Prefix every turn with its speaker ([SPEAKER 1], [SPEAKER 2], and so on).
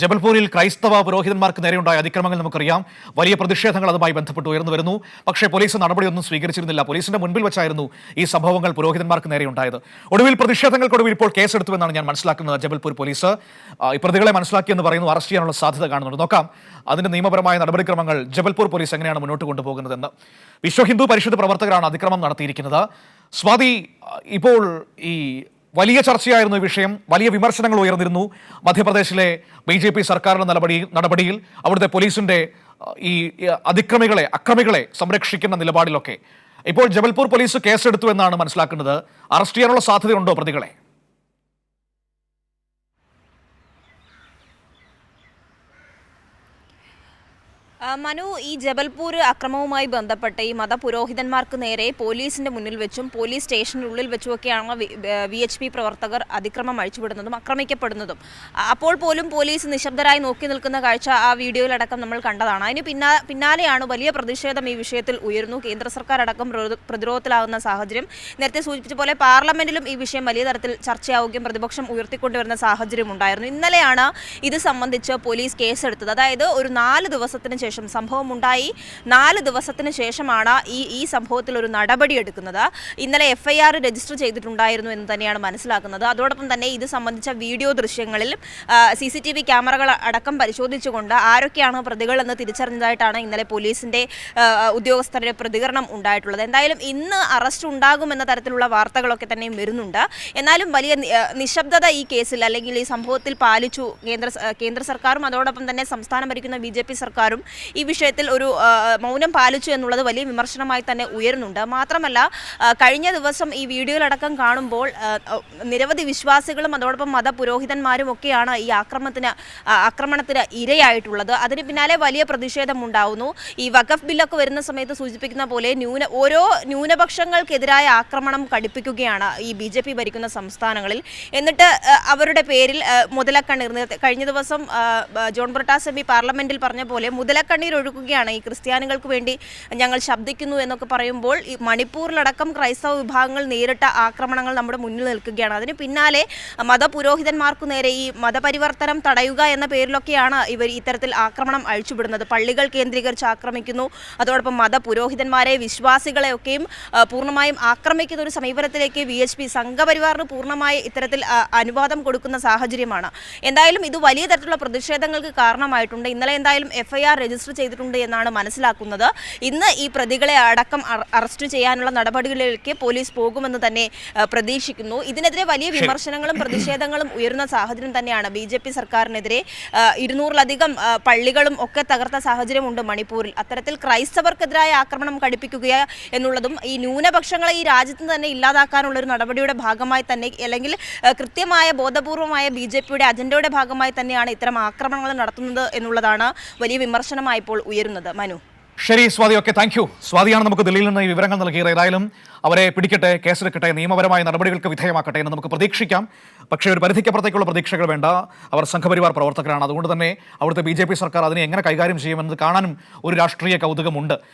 [SPEAKER 1] ജബൽപൂരിൽ ക്രൈസ്തവ പുരോഹിതന്മാർക്ക് നേരെയുണ്ടായ അതിക്രമങ്ങൾ നമുക്കറിയാം. വലിയ പ്രതിഷേധങ്ങൾ അതുമായി ബന്ധപ്പെട്ട് ഉയർന്നു വരുന്നു. പക്ഷേ പോലീസ് നടപടിയൊന്നും സ്വീകരിച്ചിരുന്നില്ല. പോലീസിന്റെ മുൻപിൽ വെച്ചായിരുന്നു ഈ സംഭവങ്ങൾ പുരോഹിതന്മാർക്ക് നേരെ ഉണ്ടായത് ഒടുവിൽ പ്രതിഷേധങ്ങൾക്കൊടുവിൽ ഇപ്പോൾ കേസെടുത്തുവെന്നാണ് ഞാൻ മനസ്സിലാക്കുന്നത് ജബൽപൂർ പോലീസ്. പ്രതികളെ മനസ്സിലാക്കിയെന്ന് പറയുന്നു. അറസ്റ്റ് ചെയ്യാനുള്ള സാധ്യത കാണുന്നുണ്ട്. നോക്കാം അതിന്റെ നിയമപരമായ നടപടിക്രമങ്ങൾ ജബൽപൂർ പോലീസ് എങ്ങനെയാണ് മുന്നോട്ട് കൊണ്ടുപോകുന്നതെന്ന്. വിശ്വ ഹിന്ദു പരിഷത്ത് പ്രവർത്തകരാണ് അതിക്രമം നടത്തിയിരിക്കുന്നത്. സ്വാതി ഇപ്പോൾ ഈ വലിയ ചർച്ചയായിരുന്നു വിഷയം. വലിയ വിമർശനങ്ങൾ ഉയർന്നിരുന്നു. മധ്യപ്രദേശിലെ ബി ജെ പി സർക്കാരിന്റെ നടപടി നടപടിയിൽ അവിടുത്തെ പോലീസിന്റെ ഈ ഈ അതിക്രമികളെ അക്രമികളെ സംരക്ഷിക്കുന്ന നിലപാടിലൊക്കെ. ഇപ്പോൾ ജബൽപൂർ പോലീസ് കേസെടുത്തു എന്നാണ് മനസ്സിലാക്കുന്നത്. അറസ്റ്റ് ചെയ്യാനുള്ള സാധ്യതയുണ്ടോ പ്രതികളെ?
[SPEAKER 2] മനു ഈ ജബൽപൂർ അക്രമവുമായി ബന്ധപ്പെട്ട് ഈ മതപുരോഹിതന്മാർക്ക് നേരെ പോലീസിന്റെ മുന്നിൽ വെച്ചും പോലീസ് സ്റ്റേഷനുള്ളിൽ വെച്ചുമൊക്കെയാണ് വി എച്ച് പി പ്രവർത്തകർ അതിക്രമം അഴിച്ചുവിടുന്നതും ആക്രമിക്കപ്പെടുന്നതും അപ്പോൾ പോലും പോലീസ് നിശബ്ദരായി നോക്കി നിൽക്കുന്ന കാഴ്ച ആ വീഡിയോയിലടക്കം നമ്മൾ കണ്ടതാണ്. അതിന് പിന്നാ പിന്നാലെയാണ് വലിയ പ്രതിഷേധം ഈ വിഷയത്തിൽ ഉയർന്നു കേന്ദ്ര സർക്കാർ അടക്കം പ്രതിരോധത്തിലാകുന്ന സാഹചര്യം. നേരത്തെ സൂചിപ്പിച്ച പോലെ പാർലമെന്റിലും ഈ വിഷയം വലിയ തരത്തിൽ ചർച്ചയാവുകയും പ്രതിപക്ഷം ഉയർത്തിക്കൊണ്ടുവരുന്ന സാഹചര്യം ഉണ്ടായിരുന്നു ഇന്നലെയാണ് ഇത് സംബന്ധിച്ച് പോലീസ് കേസെടുത്തത്. അതായത് ഒരു നാല് ദിവസത്തിന് ശേഷം സംഭവം ഉണ്ടായി നാല് ദിവസത്തിന് ശേഷമാണ് ഈ ഈ സംഭവത്തിൽ ഒരു നടപടി എടുക്കുന്നത്. ഇന്നലെ എഫ് ഐ ആർ രജിസ്റ്റർ ചെയ്തിട്ടുണ്ടായിരുന്നു എന്ന് തന്നെയാണ് മനസ്സിലാക്കുന്നത്. അതോടൊപ്പം തന്നെ ഇത് സംബന്ധിച്ച വീഡിയോ ദൃശ്യങ്ങളിൽ സി സി ടി വി ക്യാമറകൾ അടക്കം പരിശോധിച്ചുകൊണ്ട് ആരൊക്കെയാണ് പ്രതികളെന്ന് തിരിച്ചറിഞ്ഞതായിട്ടാണ് ഇന്നലെ പോലീസിന്റെ ആ, ഉദ്യോഗസ്ഥരുടെ പ്രതികരണം ഉണ്ടായിട്ടുള്ളത്. എന്തായാലും ഇന്ന് അറസ്റ്റ് ഉണ്ടാകുമെന്ന തരത്തിലുള്ള വാർത്തകളൊക്കെ തന്നെയും വരുന്നുണ്ട്. എന്നാലും വലിയ നിശബ്ദത ഈ കേസിൽ അല്ലെങ്കിൽ ഈ സംഭവത്തിൽ പാലിച്ചു കേന്ദ്ര കേന്ദ്ര സർക്കാരും അതോടൊപ്പം തന്നെ സംസ്ഥാനം ഭരിക്കുന്ന ബി സർക്കാരും ഈ വിഷയത്തിൽ ഒരു മൗനം പാലിച്ചു എന്നുള്ളത് വലിയ വിമർശനമായി തന്നെ ഉയരുന്നുണ്ട്. മാത്രമല്ല കഴിഞ്ഞ ദിവസം ഈ വീഡിയോയിലടക്കം കാണുമ്പോൾ നിരവധി വിശ്വാസികളും അതോടൊപ്പം മതപുരോഹിതന്മാരും ഒക്കെയാണ് ഈ ആക്രമണത്തിന് ആക്രമണത്തിന് ഇരയായിട്ടുള്ളത്. അതിന് പിന്നാലെ വലിയ പ്രതിഷേധം ഉണ്ടാവുന്നു ഈ വഖഫ് ബില്ലൊക്കെ വരുന്ന സമയത്ത് സൂചിപ്പിക്കുന്ന പോലെ ന്യൂന ഓരോ ന്യൂനപക്ഷങ്ങൾക്കെതിരായ ആക്രമണം കടുപ്പിക്കുകയാണ് ഈ ബി ജെ പി ഭരിക്കുന്ന സംസ്ഥാനങ്ങളിൽ. എന്നിട്ട് അവരുടെ പേരിൽ മുതലക്കണ്ണീർ കഴിഞ്ഞ ദിവസം ജോൺ ബ്രിട്ടാസ് എം പി പാർലമെന്റിൽ പറഞ്ഞ പോലെ ഒഴുകുകയാണ്. ഈ ക്രിസ്ത്യാനികൾക്ക് വേണ്ടി ഞങ്ങൾ ശബ്ദിക്കുന്നു എന്നൊക്കെ പറയുമ്പോൾ ഈ മണിപ്പൂരിലടക്കം ക്രൈസ്തവ വിഭാഗങ്ങൾ നേരിട്ട ആക്രമണങ്ങൾ നമ്മുടെ മുന്നിൽ നിൽക്കുകയാണ്. അതിന് പിന്നാലെ മതപുരോഹിതന്മാർക്കു നേരെ ഈ മതപരിവർത്തനം തടയുക എന്ന പേരിലൊക്കെയാണ് ഇവർ ഇത്തരത്തിൽ ആക്രമണം അഴിച്ചുവിടുന്നത്. പള്ളികൾ കേന്ദ്രീകരിച്ച് ആക്രമിക്കുന്നു. അതോടൊപ്പം മതപുരോഹിതന്മാരെ വിശ്വാസികളെ ഒക്കെയും പൂർണമായും ആക്രമിക്കുന്ന ഒരു സമീപനത്തിലേക്ക് വി എച്ച് പി സംഘപരിവാറിന് പൂർണമായി ഇത്തരത്തിൽ അനുവാദം കൊടുക്കുന്ന സാഹചര്യമാണ്. എന്തായാലും ഇത് വലിയ തരത്തിലുള്ള പ്രതിഷേധങ്ങൾക്ക് കാരണമായിട്ടുണ്ട്. ഇന്നലെ എന്തായാലും എഫ്ഐആർ രജിസ്റ്റർ ചെയ്തിട്ടുണ്ട് എന്നാണ് മനസ്സിലാക്കുന്നത്. ഇന്ന് ഈ പ്രതികളെ അടക്കം അറസ്റ്റ് ചെയ്യാനുള്ള നടപടികളിലേക്ക് പോലീസ് പോകുമെന്ന് തന്നെ പ്രതീക്ഷിക്കുന്നു. ഇതിനെതിരെ വലിയ വിമർശനങ്ങളും പ്രതിഷേധങ്ങളും ഉയർന്ന സാഹചര്യം തന്നെയാണ്. ബി ജെ പി സർക്കാരിനെതിരെ ഇരുന്നൂറിലധികം പള്ളികളും ഒക്കെ തകർത്ത സാഹചര്യമുണ്ട് മണിപ്പൂരിൽ. അത്തരത്തിൽ ക്രൈസ്തവർക്കെതിരായ ആക്രമണം കടുപ്പിക്കുക എന്നുള്ളതും ഈ ന്യൂനപക്ഷങ്ങളെ ഈ രാജ്യത്ത് തന്നെ ഇല്ലാതാക്കാനുള്ള ഒരു നടപടിയുടെ ഭാഗമായി തന്നെ അല്ലെങ്കിൽ കൃത്യമായ ബോധപൂർവമായ ബി ജെ പിയുടെ അജണ്ടയുടെ ഭാഗമായി തന്നെയാണ് ഇത്തരം ആക്രമണങ്ങൾ നടത്തുന്നത് എന്നുള്ളതാണ് വലിയ വിമർശനമായി ഇപ്പോൾ ഉയരുന്നത്. മനു.
[SPEAKER 1] ശരി സ്വാതി ഓക്കെ താങ്ക് യു സ്വാതിയാണ് നമുക്ക് ദില്ലിയിൽ നിന്ന് ഈ വിവരങ്ങൾ നൽകിയത്. ഏതായാലും അവരെ പിടിക്കട്ടെ കേസെടുക്കട്ടെ നിയമപരമായ നടപടികൾക്ക് വിധേയമാക്കട്ടെ എന്ന് നമുക്ക് പ്രതീക്ഷിക്കാം. പക്ഷേ ഒരു പരിധിക്കപ്പുറത്തേക്കുള്ള പ്രതീക്ഷകൾ വേണ്ട. അവർ സംഘപരിവാർ പ്രവർത്തകരാണ്. അതുകൊണ്ട് തന്നെ അവിടുത്തെ ബി സർക്കാർ അതിനെ എങ്ങനെ കൈകാര്യം ചെയ്യുമെന്നത് കാണാനും ഒരു രാഷ്ട്രീയ കൗതുകമുണ്ട്.